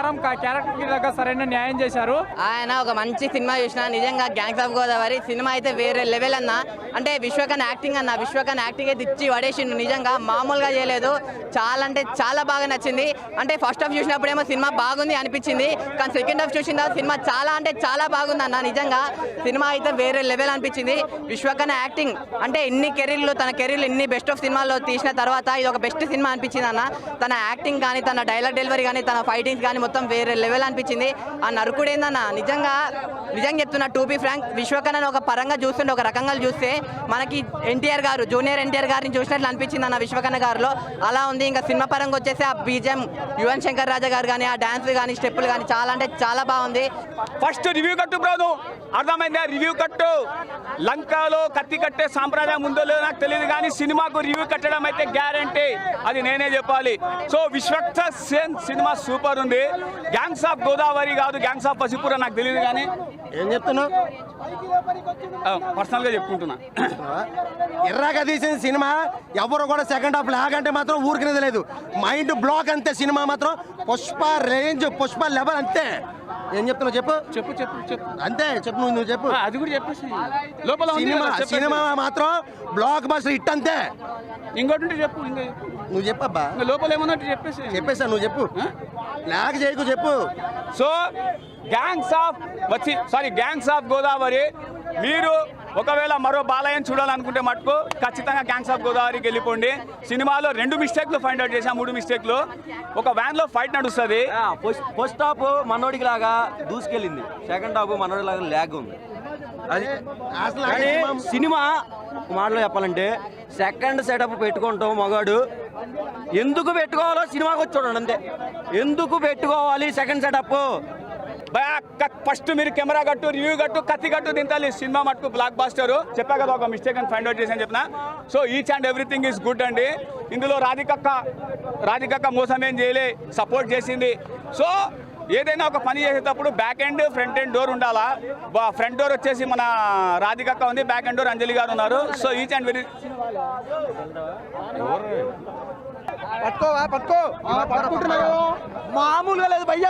ప్రకారం క్యారెక్టర్కి దగ్గర సరైన న్యాయం చేశారు. ఆయన ఒక మంచి సినిమా చూసిన నిజంగా గ్యాంగ్స్ ఆఫ్ గోదావరి సినిమా అయితే వేరే లెవెల్ అన్న. అంటే విశ్వకన్ యాక్టింగ్ అన్న విశ్వకన్ యాక్టింగ్ అయితే ఇచ్చి పడేసిండు. నిజంగా మామూలుగా చేయలేదు. చాలా అంటే చాలా బాగా నచ్చింది. అంటే ఫస్ట్ హాఫ్ చూసినప్పుడేమో సినిమా బాగుంది అనిపించింది. కానీ సెకండ్ హాఫ్ చూసిన సినిమా చాలా అంటే చాలా బాగుంది అన్న. నిజంగా సినిమా అయితే వేరే లెవెల్ అనిపించింది. విశ్వకన్ యాక్టింగ్ అంటే ఎన్ని కెరీర్లు తన కెరీర్లు ఎన్ని బెస్ట్ ఆఫ్ సినిమాల్లో తీసిన తర్వాత ఇది ఒక బెస్ట్ సినిమా అనిపించింది అన్న. తన యాక్టింగ్ కానీ తన డైలాగ్ డెలివరీ కానీ తన ఫైటింగ్స్ కానీ మొత్తం వేరే లెవెల్ అనిపించింది. ఆ నరుకుడు నిజంగా నిజంగా చెప్తున్నా టూపీ ఫ్రాంక్ విశ్వకరణ్ ఒక పరంగా చూస్తుంటే ఒక రకంగా చూస్తే మనకి ఎన్టీఆర్ గారు జూనియర్ ఎన్టీఆర్ గారిని చూసినట్లు అనిపించింది అన్న విశ్వకన్న గారిలో. అలా ఉంది ఇంకా సినిమా పరంగా వచ్చేసి ఆ బీజం యువన్ శంకర్ రాజా గారు కానీ ఆ డాన్స్ కానీ స్టెప్పులు కానీ చాలా అంటే చాలా బాగుంది. ఫస్ట్ రివ్యూ కట్టు బ్రో అర్థమైందా? రివ్యూ కట్టు లంకలో కత్తి కట్టే సాంప్రదాయం ఉందో లేదో నాకు తెలియదు కానీ సినిమాకు రివ్యూ కట్టడం అయితే గ్యారంటీ అది నేనే చెప్పాలి. So Vishwak Sen cinema super ఉంది. గ్యాంగ్స్ ఆఫ్ గోదావరి కాదు గ్యాంగ్స్ ఆఫ్ పసిపూర్ నాకు తెలియదు కానీ ఏం చెప్తున్నావు? పర్సనల్గా చెప్పుకుంటున్నా. ఎర్రగా తీసిన సినిమా ఎవరు కూడా సెకండ్ హాఫ్ లాగంటే మాత్రం ఊరికినది లేదు. మైండ్ బ్లాక్ అంతే సినిమా మాత్రం. పుష్ప రేంజ్ పుష్ప లెవెల్ అంతే. ఏం చెప్తున్నావు చెప్పు? చెప్పు చెప్పు చెప్పు. అంతే చెప్పు నువ్వు చెప్పు. అది కూడా చెప్పేసి. లోపల సినిమా. సినిమా మాత్రం బ్లాక్ బస్టర్ హిట్ అంతే. ఇంకోటి చెప్పు. నువ్వు చెప్పబ్బా. లోపల ఏమన్నట్టు చెప్పేసి. చెప్పేసా నువ్వు చెప్పు. లాగ్ చేయకు చెప్పు. సో గ్యాంగ్స్ ఆఫ్ వచ్చి సారీ గ్యాంగ్స్ ఆఫ్ గోదావరి మీరు ఒకవేళ మరో బాలయ్యని చూడాలనుకుంటే మటుకు ఖచ్చితంగా గ్యాంగ్స్ ఆఫ్ గోదావరికి వెళ్ళిపోండి. సినిమాలో రెండు మిస్టేక్లు ఫైండ్ అవుట్ చేసాం మూడు మిస్టేక్లు ఒక వ్యాన్లో ఫైట్ నడుస్తుంది. ఫస్ట్ హాఫ్ మనోడికి లాగా దూసుకెళ్ళింది. సెకండ్ హాఫ్ మనోడి లాగా ల్యాగ్ ఉంది. అది అసలు సినిమా- మాటలో చెప్పాలంటే సెకండ్ సెటప్ పెట్టుకుంటాం మగాడు ఎందుకు పెట్టుకోవాలో సినిమాకి వచ్చి చూడండి అంతే. ఎందుకు పెట్టుకోవాలి సెకండ్ సెటప్? ఫస్ట్ మీరు కెమెరా కట్టు రివ్యూ కట్టు కత్తి కట్టు దింతాలి సినిమా మటుకు బ్లాక్ బాస్టర్ చెప్పా కదా ఒక మిస్టేక్ అని ఫైండ్ అవుట్ చేశాను చెప్పిన. So each and everything is good అండి. ఇందులో రాధికక్క రాధికక్క మోసం ఏం చేయలే సపోర్ట్ చేసింది. సో ఏదైనా ఒక పని చేసేటప్పుడు back end front end door ఉండాలా? ఫ్రంట్ డోర్ వచ్చేసి మన రాధికక్క ఉంది బ్యాక్ ఎండ్ డోర్ అంజలి గారు ఉన్నారు. సో ఈచ్ అండ్ వెరీ పట్టుకోవా పట్టుకో. మామూలుగా లేదు భయ్యా.